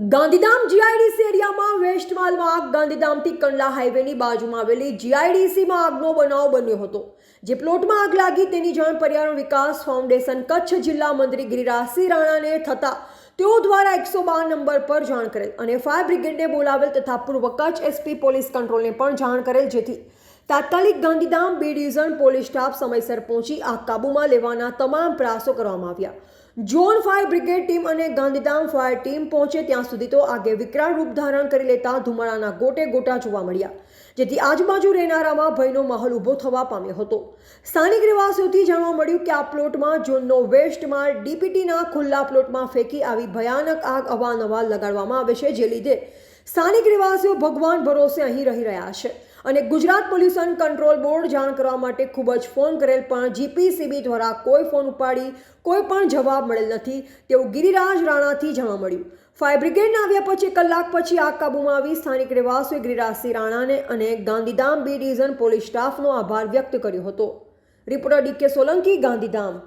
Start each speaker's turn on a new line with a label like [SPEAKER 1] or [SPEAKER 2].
[SPEAKER 1] Gandhidham GIDC એરિયામાં વેસ્ટમાલમાં આગ, ગાંધીધામથી કંડલા હાઈવેની બાજુમાં આવેલી જીઆઈડીસીમાં આગનો બનાવ બન્યો હતો. જે પ્લોટમાં આગ લાગી તેની જાણ પર્યાવરણ વિકાસ ફાઉન્ડેશન કચ્છ જિલ્લા મંત્રી ગિરિરાજસિંહ રાણાને થતા તેઓ દ્વારા એકસો બાર નંબર પર જાણ કરેલ અને ફાયર બ્રિગેડને બોલાવેલ તથા પૂર્વ કચ્છ એસપી પોલીસ કંટ્રોલને પણ જાણ કરેલ જેથી તાત્કાલિક Gandhidham B division police staff સમયસર પહોંચી આ કાબૂમાં લેવાના તમામ પ્રયાસો કરવામાં આવ્યા. ઝોન ફાયર બ્રિગેડ ટીમ અને ગાંધીધામ ફાયર ટીમ પહોંચે ત્યાં સુધી તો આગે વિકરાળ રૂપ ધારણ કરી લેતા ધુમાડાના ગોટે ગોટા જોવા મળ્યા, જેથી આજુબાજુ રહેનારામાં ભયનો માહોલ ઊભો થવા પામ્યો હતો. સ્થાનિક રહેવાસીઓથી જાણવા મળ્યું કે આ પ્લોટમાં ઝોનનો વેસ્ટ માલ ડીપીટીના ખુલ્લા પ્લોટમાં ફેંકી આવી ભયાનક આગ અવારનવાર લગાડવામાં આવે છે, જે લીધે સ્થાનિક રહેવાસીઓ ભગવાન ભરોસે અહીં રહી રહ્યા છે. અને ગુજરાત પોલ્યુશન કંટ્રોલ બોર્ડ જાણ કરવા માટે ખૂબ જ ફોન કરેલ પણ જીપીસીબી દ્વારા કોઈ ફોન ઉપાડી, કોઈ પણ જવાબ મળેલ નથી. તેવું ગિરિરાજ રાણાથી જાણવા મળ્યું. ફાયર બ્રિગેડના આવ્યા પછી કલાક પછી આગ કાબૂમાં આવી સ્થાનિક રહેવાસીઓએ ગિરિરાજસિંહ રાણાને અને ગાંધીધામ બી ડિવિઝન પોલીસ સ્ટાફનો આભાર વ્યક્ત કર્યો હતો. Reporter DK Solanki, Gandhidham.